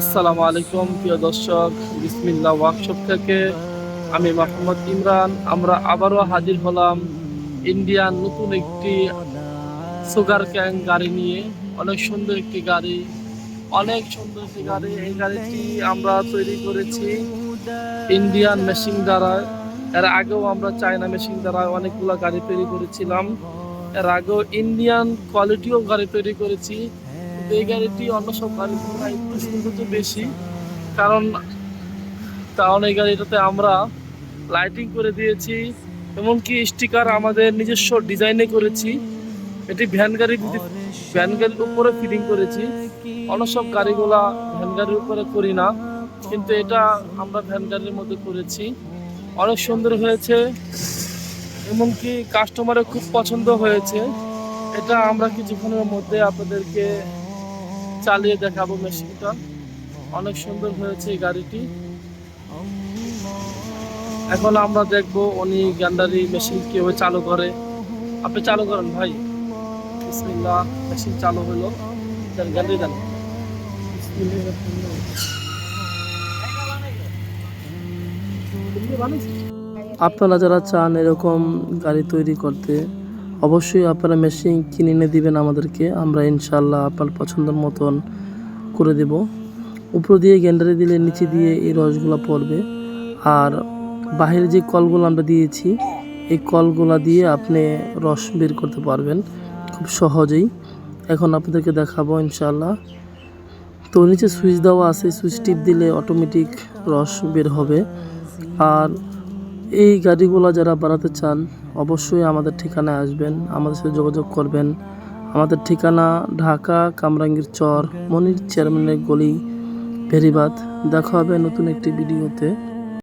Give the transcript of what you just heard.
আসসালামু আলাইকুম, প্রিয় দর্শক বিসমিল্লা ওয়ার্কশপ থেকে আমি মোহাম্মদ ইমরান। আমরা আবারও হাজির হলাম ইন্ডিয়ান নতুন একটি সুগার ক্যান গাড়ি নিয়ে। অনেক সুন্দর একটি গাড়ি, অনেক সুন্দর একটি গাড়ি। এই গাড়িটি আমরা তৈরি করেছি ইন্ডিয়ান মেশিন দ্বারা। এর আগেও আমরা চায়না মেশিন দ্বারা অনেকগুলো গাড়ি তৈরি করেছিলাম। এর আগেও ইন্ডিয়ান কোয়ালিটিও গাড়ি তৈরি করেছি। এই গাড়িটি অন্য সব গাড়ির তুলনায় একটু সৌন্দর্য বেশি। কারণ কারণ এই গাড়িটাতে আমরা লাইটিং করে দিয়েছি, এমনকি স্টিকার আমাদের নিজস্ব ডিজাইনে করেছি। এটি ভ্যান গাড়ি ভ্যান গাড়ির উপরে ফিটিং করেছি। অন্য সব গাড়িগুলা ভ্যান গাড়ির উপরে করি না, কিন্তু এটা আমরা ভ্যান গাড়ির মধ্যে করেছি। অনেক সুন্দর হয়েছে, এমনকি কাস্টমারের খুব পছন্দ হয়েছে। এটা আমরা কিছুক্ষণের মধ্যে আপনাদেরকে চালিয়ে দেখাবো মেশিনটা। অনেক সুন্দর হয়েছে গাড়িটি। এখন আমরা দেখব উনি গ্যান্ডারি মেশিন কীভাবে চালু করে। আপনি চালু করেন ভাই। বিসমিল্লাহ, মেশিন চালু হলো। গ্যান্ডারি দেন। আপনারা যারা চান এরকম গাড়ি তৈরি করতে অবশ্যই আপনারা মেশিন কিনে এনে দিবেন আমাদেরকে। আমরা ইনশাল্লাহ আপনার পছন্দের মতন করে দেব। উপর দিয়ে গ্যান্ডারি দিলে নিচে দিয়ে এই রসগুলো পড়বে। আর বাহিরে যে কলগুলো আমরা দিয়েছি, এই কলগুলো দিয়ে আপনি রস বের করতে পারবেন খুব সহজেই। এখন আপনাদেরকে দেখাবো ইনশাল্লাহ তো নিচে সুইচ দেওয়া আছে সুইচ টিপ দিলে অটোমেটিক রস বের হবে। আর এই গাড়িগুলো যারা বাড়াতে চান, অবশ্যই আমাদের ঠিকানায় আসবেন, আমাদের সাথে যোগাযোগ করবেন। আমাদের ঠিকানা ঢাকা কামরাঙ্গীর চর, মনির চেয়ারম্যানের গলি ভেরিবাদ দেখা হবে নতুন একটি ভিডিওতে।